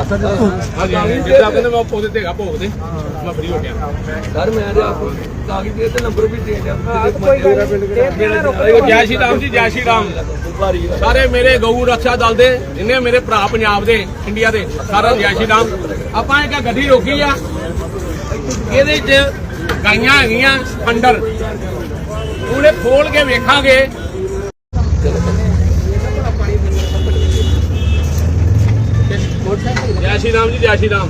ਬੰਦਾ ਹਾਂਜੀ ਹਾਂਜੀ ਜਿੱਦਾਂ ਕਹਿੰਦੇ ਮੈਂ ਪੌਦੇ ਤੇ ਹੈਗਾ ਭੋਗ ਦੇ ਮੈਂ ਫ੍ਰੀ ਹੋ ਗਿਆ। ਸਰ ਮੈਂ ਤੇ ਆਪ ਕਾਗਜ਼ ਦੇ ਤੇ ਨੰਬਰ ਵੀ ਦੇ ਦਿਆ ਜੈ ਸ਼੍ਰੀ ਰਾਮ ਜੀ ਜੈ ਸ਼੍ਰੀ ਰਾਮ। ਸਾਰੇ ਮੇਰੇ ਗਊ ਰੱਖਿਆ ਦਲ ਦੇ ਜਿੰਨੇ ਮੇਰੇ ਭਰਾ ਪੰਜਾਬ ਦੇ ਇੰਡੀਆ ਦੇ ਸਾਰਿਆਂ ਨੂੰ ਜੈ ਸ਼੍ਰੀ ਰਾਮ। ਆਪਾਂ ਇੱਕ ਗੱਡੀ ਰੋਕੀ ਆ ਇਹਦੇ 'ਚ ਗਾਈਆਂ ਹੈਗੀਆਂ ਅੰਡਰ ਉਹਨੇ ਖੋਲ ਕੇ ਵੇਖਾਂਗੇ ਜੈ ਸ਼੍ਰੀ ਰਾਮ ਜੀ, ਜੈ ਸ਼੍ਰੀ ਰਾਮ।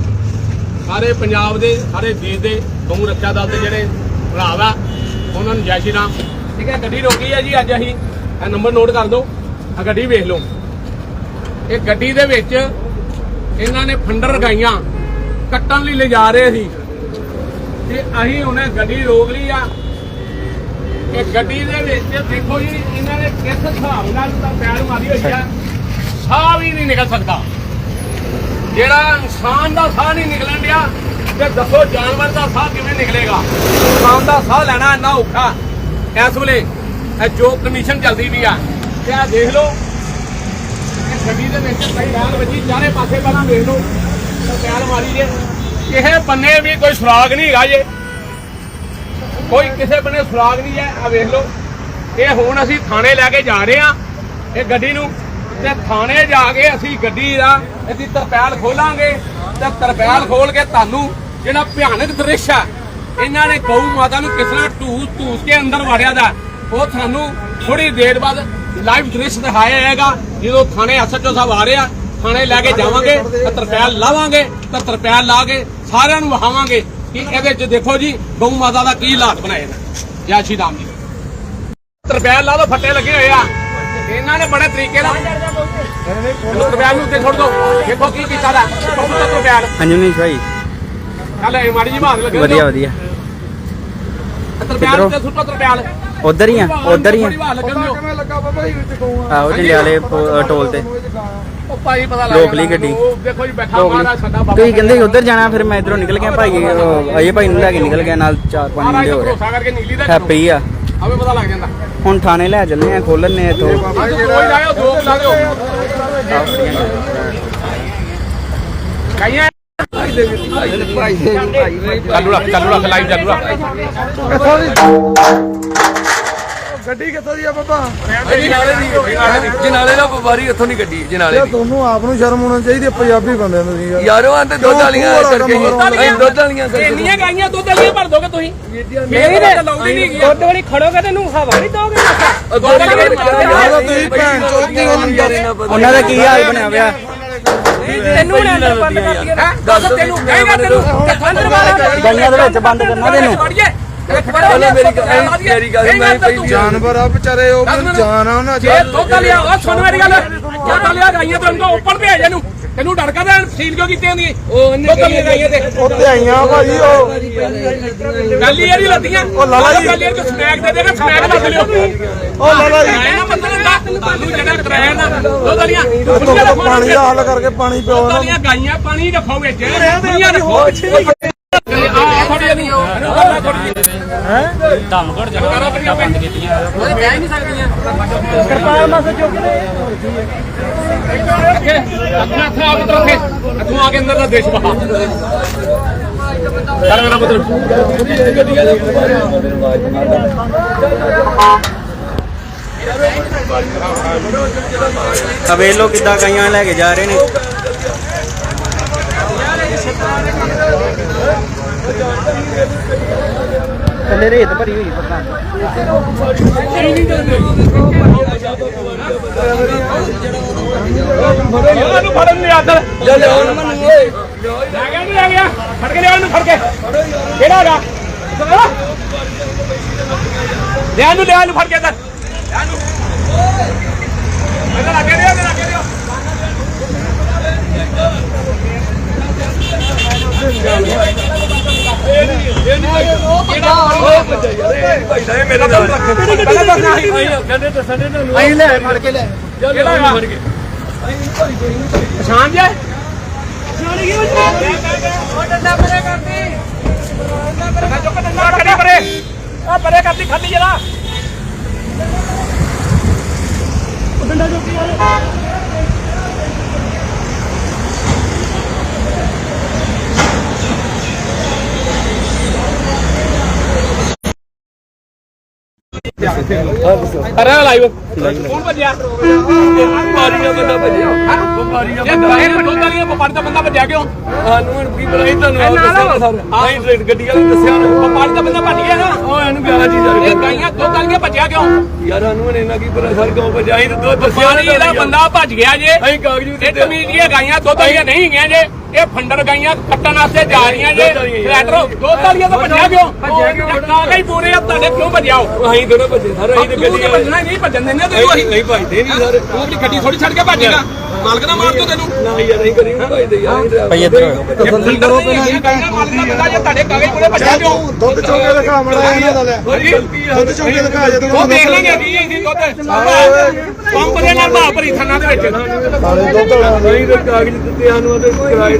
ਸਾਰੇ ਪੰਜਾਬ ਦੇ, ਸਾਰੇ ਦੇਸ਼ ਦੇ ਗਊ ਰੱਖਿਆ ਦਲ ਦੇ ਜਿਹੜੇ ਭਰਾ ਵਾ, ਉਹਨਾਂ ਨੂੰ ਜੈ ਸ਼੍ਰੀ ਰਾਮ। ਠੀਕ ਹੈ, ਗੱਡੀ ਰੋਕੀ ਹੈ ਜੀ, ਅੱਜ ਅਸੀਂ ਇਹ ਨੰਬਰ ਨੋਟ ਕਰ ਦਿਓ ਆ ਗੱਡੀ ਵੇਖ ਲਓ। ਇਹ ਗੱਡੀ ਦੇ ਵਿੱਚ ਇਹਨਾਂ ਨੇ ਫੰਡਰ ਰਗਾਈਆਂ ਕੱਟਣ ਲਈ ਲਿਜਾ ਰਹੇ ਸੀ। ਤੇ ਅਸੀਂ ਉਹਨੇ ਗੱਡੀ ਰੋਕ ਲਈ ਆ। ਇਹ ਗੱਡੀ ਦੇ ਵਿੱਚ ਦੇਖੋ ਜੀ, ਇਹਨਾਂ ਨੇ ਕਿਸ ਹਿਸਾਬ ਨਾਲ ਤਾਂ ਪੈਰ ਮਾਰੀ ਹੋਈ ਆ। ਸਾਹ ਵੀ ਨਹੀਂ ਨਿਕਲ ਸਕਦਾ। ਜਿਹੜਾ ਇਨਸਾਨ ਦਾ ਸਾਹ ਨਹੀਂ ਨਿਕਲਣ ਡਿਆ, ਤੇ ਦੱਸੋ ਜਾਨਵਰ ਦਾ ਸਾਹ ਕਿਵੇਂ ਨਿਕਲੇਗਾ? ਇਨਸਾਨ ਦਾ ਸਾਹ ਲੈਣਾ ਇੰਨਾ ਔਖਾ। ਇਸ ਵੇਲੇ ਇਹ ਜੋ ਕੰਡੀਸ਼ਨ ਚੱਲਦੀ ਵੀ ਆ, ਤੇ ਆ ਦੇਖ ਲਓ, ਇਹ ਗੱਡੀ ਦੇ ਵਿੱਚ ਕਈ ਰਾਲ ਵੱਜੀ, ਚਾਰੇ ਪਾਸੇ ਪਹਿਲਾਂ ਦੇਖ ਲਓ, ਤੇ ਮਾਰੀ ਜੇ। ਕਿਸੇ ਬੰਨੇ ਵੀ ਕੋਈ ਸੁਰਾਗ ਨਹੀਂ ਹੈਗਾ ਜੇ। ਕੋਈ ਕਿਸੇ ਬੰਨੇ ਸੁਰਾਗ ਨਹੀਂ ਹੈ ਆ ਵੇਖ ਲਓ। ਇਹ ਹੁਣ ਅਸੀਂ ਥਾਣੇ ਲੈ ਕੇ ਜਾ ਰਹੇ ਆ ਇਹ ਗੱਡੀ ਨੂੰ ਤੇ ਥਾਣੇ ਜਾ ਕੇ ਅਸੀਂ ਗੱਡੀ ਦਾ ਇਹਦੀ ਤਰਪੈਲ ਖੋਲਾਂਗੇ ਤੇ ਤਰਪੈਲ ਖੋਲ ਕੇ ਤੁਹਾਨੂੰ ਜਿਹੜਾ ਭਿਆਨਕ ਦ੍ਰਿਸ਼ ਆ, ਇਹਨਾਂ ਨੇ ਗਊ ਮਾਤਾ ਨੂੰ ਕਿਸ ਤਰ੍ਹਾਂ ਢੂਸ ਢੂਸ ਕੇ ਅੰਦਰ ਵਾੜਿਆ ਦਾ, ਉਹ ਤੁਹਾਨੂੰ ਥੋੜੀ ਦੇਰ ਬਾਅਦ ਲਾਈਵ ਦ੍ਰਿਸ਼ ਦਿਖਾਇਆ ਜਾਏਗਾ, ਜਦੋਂ ਥਾਣੇ ਐਸਐਚਓ ਸਾਹਿਬ ਆ ਰਹੇ ਆ, ਥਾਣੇ ਲੈ ਕੇ ਜਾਵਾਂਗੇ ਤੇ ਤਰਪੈਲ ਲਾਵਾਂਗੇ, ਤਾਂ ਤਰਪੈਲ ਲਾ ਕੇ ਸਾਰਿਆਂ ਨੂੰ ਵਿਖਾਵਾਂਗੇ ਕਿ ਇਹਦੇ 'ਚ ਦੇਖੋ ਜੀ, ਗਊ ਮਾਤਾ ਦਾ ਕੀ ਹਾਲਾਤ ਬਣਾਏ ਨੇ। ਜੈ ਸ਼੍ਰੀ ਰਾਮ ਜੀ। ਤਰਪੈਲ ਲਾ ਲਓ, ਫੱਟੇ ਲੱਗੇ ਹੋਏ ਆ। ਇਹਨਾਂ ਨੇ ਬੜੇ ਤਰੀਕੇ ਨਾਲ ਇਹਨੂੰ ਤਰਪੈਲ ਨੂੰ ਉੱਤੇ ਛੱਡ ਦੋ। ਦੇਖੋ ਕੀ ਕੀਤਾ ਦਾ। ਬਹੁਤ ਤਰਪੈਲ ਅੰਜਨੀ ਭਾਈ ਚੱਲ ਇਹ ਮਾੜੀ ਜੀ ਬਾਤ ਲੱਗੇ ਵਧੀਆ ਵਧੀਆ। ਤਰਪੈਲ ਉੱਤੇ ਸੁੱਟੋ ਤਰਪੈਲ ਉਧਰ ਹੀ ਆ ਉਧਰ ਹੀ ਆ। ਕਿਵੇਂ ਲੱਗਾ ਬਾਬਾ ਜੀ ਵਿੱਚ ਕਹੂੰ ਆਹੋ ਜੰਡਿਆਲੇ ਪੋ- ਟੋਲ ਤੇ। ਉਹ ਭਾਈ ਪਤਾ ਲੱਗ ਰੋਕ ਲਈ ਗੱਡੀ। ਦੇਖੋ ਜੀ ਬੈਠਾ। ਮਹਾਰਾਜ ਸਾਡਾ ਬਾਬਾ ਤੁਸੀਂ ਕਹਿੰਦੇ ਉਧਰ ਜਾਣਾ ਫਿਰ ਮੈਂ ਇਧਰੋਂ ਨਿਕਲ ਗਿਆ ਭਾਈ ਅਜੇ ਭਾਈ ਨੂੰ ਲੈ ਕੇ ਨਿਕਲ ਗਿਆ ਨਾਲ ਚਾਰ ਪੰਜ ਮੁੰਡੇ ਹੋਰ ਹੈਪੀ ਆ। ਆਵੇ ਪਤਾ ਲੱਗ ਜਾਂਦਾ। ਹੁਣ ਥਾਣੇ ਲੈ ਚੱਲਨੇ ਆ ਖੋਲਣੇ ਇਥੋਂ। ਕੋਈ ਲਾਇਓ ਦੋ ਲਾ ਦਿਓ। ਕਾਈਆਂ ਚਾਲੂ ਰੱਖ ਚਾਲੂ ਰੱਖ। ਲਾਈਵ ਚਾਲੂ ਰੱਖ ਗੱਡੀ ਕਿੱਥੋਂ ਦੀ ਆ ਬਾਬਾ? ਜਨਾਲੇ ਦੀ ਜਨਾਲੇ ਦਾ। ਵਪਾਰੀ ਉੱਥੋਂ ਨਹੀਂ ਗੱਡੀ ਜਨਾਲੇ ਯਾਰ ਤੁਹਾਨੂੰ ਆਪ ਨੂੰ ਸ਼ਰਮ ਆਉਣੀ ਚਾਹੀਦੀ ਹੈ ਪੰਜਾਬੀ ਬੰਦਿਆਂ ਨੂੰ ਯਾਰ। ਯਾਰੋ ਆਂ ਤੇ ਦੁੱਧ ਵਾਲੀਆਂ ਕਰਕੇ ਵਾਲਾ ਅਸੀਂ ਦੁੱਧ ਵਾਲੀਆਂ ਕਰਕੇ ਇੰਨੀਆਂ ਗਾਈਆਂ ਦੁੱਧ ਵਾਲੀਆਂ ਭਰ ਦੋਗੇ ਤੁਸੀਂ? ਮੇਰੀ ਤਾਂ ਲਾਉਂਦੀ ਨਹੀਂ ਦੁੱਧ ਵਾਲੀ ਖੜੋਗੇ ਤੈਨੂੰ ਹਵਾ ਨਹੀਂ ਦੋਗੇ। ਉਹ ਦੁੱਧ ਵਾਲੀਆਂ ਯਾਰ ਤੁਸੀਂ ਭੈਣ ਚੋਦ ਦੀ ਗੱਲ ਯਾਰ ਇਹਨਾਂ ਪਤਾ ਉਹਨਾਂ ਦਾ ਕੀ ਹਾਲ ਬਣਿਆ ਪਿਆ? ਤੈਨੂੰ ਨੇ ਅੰਦਰ ਬੰਦ ਕਰ ਦਿਆ ਹੈ ਦੱਸ ਤੈਨੂੰ ਕਹੇਗਾ ਤੈਨੂੰ ਅੰਦਰ ਵਾਲਾ ਗਲੀਆਂ ਦੇ ਵਿੱਚ ਬੰਦ ਕਰਨਾ ਤੈਨੂੰ। ਪਹਿਲਾਂ ਮੇਰੀ ਗੱਲ ਮੇਰੀ ਗੱਲ ਮੈਂ ਪਹਿਲੀ ਜਾਨਵਰ ਆ ਵਿਚਾਰੇ ਉਹ ਜਾਨ ਆ ਉਹਨਾਂ ਜੇ ਦੁੱਧ ਲਿਆ ਉਹ ਸੁਣ ਮੇਰੀ ਗੱਲ। ਦੁੱਧ ਲਿਆ ਗਾਈਆਂ ਤਾਂ ਉੱਪਰ ਭੇਜ ਇਹਨੂੰ। ਤੈਨੂੰ ਡੜਕਾ ਦੇ ਸੀਲ ਕਿਉਂ ਕੀਤੇ ਹੁੰਦੀ ਉਹ ਦੁੱਧ ਲਿਆ ਗਾਈਆਂ ਤੇ। ਉੱਤੇ ਆਈਆਂ ਭਾਜੀ ਉਹ। ਗੱਲ ਹੀ ਇਹਦੀ ਲੱਦੀਆਂ ਉਹ ਲਾਲਾ ਜੀ। ਗੱਲ ਇਹ ਕਿ ਸਮੈਕ ਦੇ ਦੇਗਾ ਸਮੈਕ ਲੱਗ ਲਿਓ। ਉਹ ਲਾਲਾ ਜੀ। ਨਾ ਮਤਲਬ ਹੁੰਦਾ ਤੁਹਾਨੂੰ ਜਿਹੜਾ ਕਰਾਇਆ ਨਾ ਦੁੱਧ ਤੁਸੀਂ ਪਾਣੀ ਦਾ ਹੱਲ ਕਰਕੇ ਪਾਣੀ ਪਿਓ ਦੁੱਧ ਨਾ ਵਾਲੀਆਂ ਗਾਈਆਂ ਪਾਣੀ ਰੱਖੋ ਵਿੱਚ। ਦੁਨੀਆ ਥੋੜੀ ਜਿਹੀ ਹੈ? ਧਮਗੜ ਜਗਾਰਾ ਬੜੀਆਂ ਬੰਦ ਕੀਤੀਆਂ। ਉਹ ਬਹਿ ਨਹੀਂ ਸਕਦੀਆਂ। ਕਿਰਪਾਨ ਮਸ ਚੁੱਕਦੇ ਅੱਗੇ ਆਪਣਾ ਹੱਥ ਆਪ ਉੱਤੇ ਰੱਖੇ। ਤੂੰ ਆ ਕੇ ਅੰਦਰ ਦਾ ਦੇਸ਼ ਬਹਾ ਕਰ ਮੇਰਾ ਪੁੱਤਰ। ਆ ਵੇਖ ਲੋ ਕਿੱਦਾਂ ਗਾਈਆਂ ਲੈ ਕੇ ਜਾ ਰਹੇ ਨੇ। ਥੱਲੇ ਰੇਤ ਭਰੀ ਹੋਈ ਪਤਾ ਉਹਨੂੰ ਫੜਨ ਨਹੀਂ ਆਦਰ। ਲੈ ਲੈ ਹੁਣ ਮੈਨੂੰ ਓਏ ਲੈ ਗਿਆ ਨਹੀਂ ਲੈ ਗਿਆ। ਫੜ ਕੇ ਲਿਆ ਉਹਨੂੰ ਫੜ ਕੇ। ਕਿਹੜਾ ਹੈਗਾ? ਲਿਆ ਨੂੰ ਲਿਆ ਨੂੰ ਫੜ ਕੇ ਇੱਧਰ। ਲਿਆ ਉਹਨੂੰ ਇੱਧਰ ਅੱਗੇ ਲਿਆ ਇੱਧਰ ਅੱਗੇ ਲਿਆ। ਭਾਈ ਸਾਹਿਬ ਮੇਰੇ ਨਾਲ। ਪਹਿਲਾਂ ਦੱਸਣਾ ਸੀ ਕਹਿੰਦੇ ਦੱਸਣ ਦੇ ਤੁਹਾਨੂੰ ਅਸੀਂ ਲੈ ਫੜ ਕੇ ਲੈ। ਕਿਹੜਾ ਹੈਗਾ ਪਛਾਣ ਜੇ। ਡੰਡਾ ਚੁੱਕ ਡੰਡਾ ਖੜੀ ਪਰੇ। ਆ ਪਰੇ ਕਰਦੀ ਖਾਲੀ ਜਰਾ। ਡੰਡਾ ਚੁੱਕੀ ਕਰਾਂ ਲਾਈਵ ਕੌਣ ਭੱਜਿਆ? ਬਿਮਾਰੀ ਦਾ ਬੰਦਾ ਭੱਜਿਆ। ਬਿਮਾਰੀ ਦਾ ਇਹ ਬੰਦਾ ਦੁੱਧ ਵਪਾਰੀ ਦਾ ਬੰਦਾ ਭੱਜਿਆ ਕਿਉਂ? ਸਾਨੂੰ ਹੁਣ ਕੀ ਇਹ ਤੁਹਾਨੂੰ ਆਪ ਦੱਸਿਆ ਸਰ। ਅਸੀਂ ਟ੍ਰੇਨ ਗੱਡੀ ਵਾਲੇ ਦੱਸਿਆ ਵਪਾਰੀ ਦਾ ਬੰਦਾ ਭੱਜ ਗਿਆ ਨਾ। ਉਹ ਇਹਨੂੰ ਪਿਆਰਾ ਚੀਜ਼ ਆ ਇਹ ਗਾਈਆਂ ਦੁੱਧ ਵਾਲੀਆਂ ਭੱਜਿਆ ਕਿਉਂ? ਯਾਰ ਸਾਨੂੰ ਹੁਣ ਇਹਨਾਂ ਕੀ ਪਤਾ ਸਰ ਕਿਉਂ ਭੱਜਿਆ? ਅਸੀਂ ਤਾਂ ਦੋ ਦੱਸਿਆ ਵਪਾਰੀ ਨਾ ਇਹਦਾ ਬੰਦਾ ਭੱਜ ਗਿਆ ਜੇ। ਅਸੀਂ ਕਾਗਜ਼ ਵੀ ਇਹ ਕਮੀਜ਼ੀਆਂ ਗਾਈਆਂ ਦੁੱਧ ਵਾਲੀਆਂ ਨਹੀਂ ਹੈਗੀਆਂ ਜੇ। ਇਹ ਫੰਡਰ ਗਾਈਆਂ ਕੱਟਣ ਵਾਸਤੇ ਜਾ ਰਹੀਆਂ ਜੇ ਵਾਲੀਆਂ। ਲੈਟਰ ਦੁੱਧ ਵਾਲੀਆਂ ਤਾਂ ਭੱਜਿਆ ਕਿਉਂ? ਭੱਜਿਆ ਕਿਉਂ? ਕਾਗਜ਼ ਹੀ ਪੂਰੇ ਆ ਤੁਹਾਡੇ ਕਿਉਂ ਭੱਜਿਆ ਉਹ? ਅਸੀਂ ਥੋੜਾ ਭੱਜੇ? ਸਰ ਅਸੀਂ ਤਾਂ ਗੱਡੀ ਨਹੀਂ ਭੱਜਣ ਦਿੰਦੇ ਤੇ ਅਸੀਂ ਨਹੀਂ ਭੱਜਦੇ ਨਹੀਂ ਸਰ। ਤੂੰ ਆਪਣੀ ਗੱਡੀ ਥੋੜੀ ਛੱਡ ਕੇ ਭੱਜੇਗਾ ਮਾਲਕ ਨਾ ਮਾਰ ਦਿਓ ਤੈਨੂੰ। ਨਾ ਯਾਰ ਅਸੀਂ ਕਰੀ ਨਾ ਭੱਜਦੇ ਯਾਰ ਅਸੀਂ ਭਾਈ ਇੱਧਰ ਆਓ। ਇਹ ਫੰਡਰ ਕਰੋ ਪਹਿਲਾਂ ਗਾਈਆਂ ਮਾਲਕ ਦਾ ਬੰਦਾ ਜੇ ਤੁਹਾਡੇ ਕਾਗਜ਼ ਪੂਰੇ ਭੱਜਿਆ ਕਿਉਂ ਦੁੱਧ ਚੋਕੇ ਦਿਖਾ ਮੜਾ ਇਹਨਾਂ ਦਾ ਲੈ। ਦੁੱਧ ਚੋਕੇ ਦਿਖਾ ਜੇ ਉਹ ਦੇਖ ਲਾਂਗੇ ਕੀ ਹੈ ਜੀ ਦੁੱਧ। ਪੰਪ ਦੇ ਨਾਲ ਭਾਅ ਭਰੀ ਥਾਨਾਂ ਦੇ ਵਿੱਚ। ਸਾਰੇ ਦੁੱਧ ਵਾਲਾ ਅਸੀਂ ਤਾਂ ਕਾਗਜ਼ ਦਿੱਤੇ ਸਾਨੂੰ ਉਹਦੇ ਕਿਰਾਏ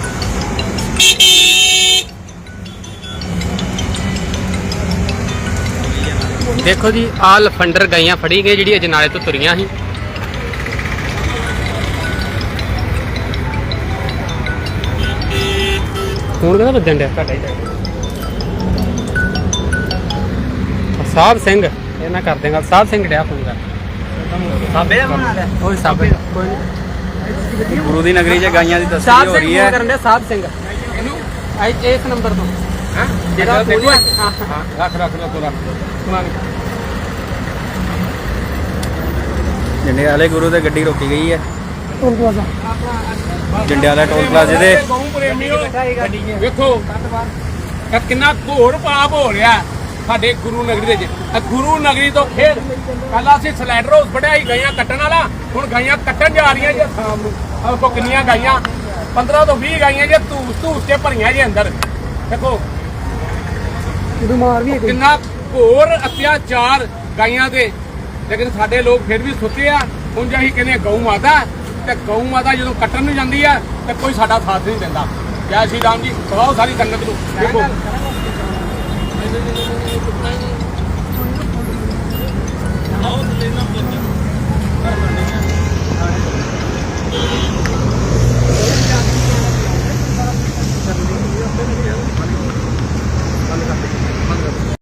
ਦੇਖੋ ਜੀ ਆਹ ਲਫੰਡਰ ਗਾਈਆਂ ਫੜੀ ਗਏ ਜਿਹੜੀ ਅਜਨਾਲੇ ਤੋਂ ਤੁਰੀਆਂ ਸੀ। ਹੁਣ ਕਿਹਦਾ ਵੱਜਣ ਡਿਆ ਘਟਾ ਹੀ ਸਾਹਿਬ ਸਿੰਘ ਇਹ ਮੈਂ ਕਰ ਦੇਗਾ ਸਾਹਿਬ ਸਿੰਘ ਡਿਆ ਫੋਨ ਕਰ। ਸਾਬੇ ਦਾ ਫੋਨ ਆ ਰਿਹਾ ਉਹ ਸਾਬੇ ਕੋਈ ਨਹੀਂ ਗੁਰੂ ਦੀ ਨਗਰੀ 'ਚ ਗਾਈਆਂ ਦੀ ਤਸਵੀਰ ਹੋ ਸਿੰਘ ਰਹੀ ਫੋਨ ਹੈ। ਕਰਨ ਡਿਆ ਸਾਹਿਬ ਸਿੰਘ। ਇਹ ਇਸ ਨੰਬਰ ਤੋਂ। ਹਾਂ? ਜਿਹੜਾ ਦੇਖੋ ਹਾਂ ਹਾਂ। ਰੱਖ ਰੱਖ ਰੱਖ ਰੱਖ। ਸੁਣਾ ਨਹੀਂ ਜੰਡੇ ਵਾਲੇ ਗੁਰੂ ਦੇ ਗੱਡੀ ਰੋਕੀ ਗਈ ਹੈ। ਜੰਡੇ ਵਾਲਾ ਟੋਲ ਪਲਾਜ਼ੇ ਦੇ। ਵੇਖੋ। ਕਿੰਨਾ ਘੋਰ ਪਾਪ ਹੋ ਰਿਹਾ ਸਾਡੇ ਗੁਰੂ ਨਗਰੀ ਦੇ ਵਿੱਚ। ਗੁਰੂ ਨਗਰੀ ਤੋਂ ਫੇਰ ਪਹਿਲਾਂ ਅਸੀਂ ਸਲਾਈਡਰ ਹਾਊਸ ਫੜਿਆ ਸੀ ਗਾਈਆਂ ਕੱਟਣ ਵਾਲਾ ਹੁਣ ਗਾਈਆਂ ਕੱਟਣ ਜਾ ਰਹੀਆਂ ਜੀ ਸ਼ਾਮ ਨੂੰ। ਆਹ ਕੋ ਕਿੰਨੀਆਂ ਗਾਈਆਂ। 15 ਤੋਂ 20 ਗਾਈਆਂ ਜੇ ਧੂਸ ਧੂਸ ਕੇ ਭਰੀਆਂ ਜੀ ਅੰਦਰ। ਦੇਖੋ ਬਿਮਾਰ ਵੀ ਹੈ ਕਿੰਨਾ ਘੋਰ ਅਤਿਆਚਾਰ ਗਾਈਆਂ ਦੇ। ਲੇਕਿਨ ਸਾਡੇ ਲੋਕ ਫਿਰ ਵੀ ਸੁੱਤੇ ਆ। ਹੁਣ ਜੇ ਅਸੀਂ ਕਹਿੰਦੇ ਗਊ ਮਾਤਾ ਤੇ ਗਊ ਮਾਤਾ ਜਦੋਂ ਕੱਟਣ ਨੂੰ ਜਾਂਦੀ ਆ ਤੇ ਕੋਈ ਸਾਡਾ ਸਾਥ ਨਹੀਂ ਦਿੰਦਾ। ਜੈ ਸ਼੍ਰੀ ਰਾਮ ਜੀ ਬਹੁਤ ਸਾਰੀ ਸੰਗਤ ਨੂੰ। ਦੇਖੋ।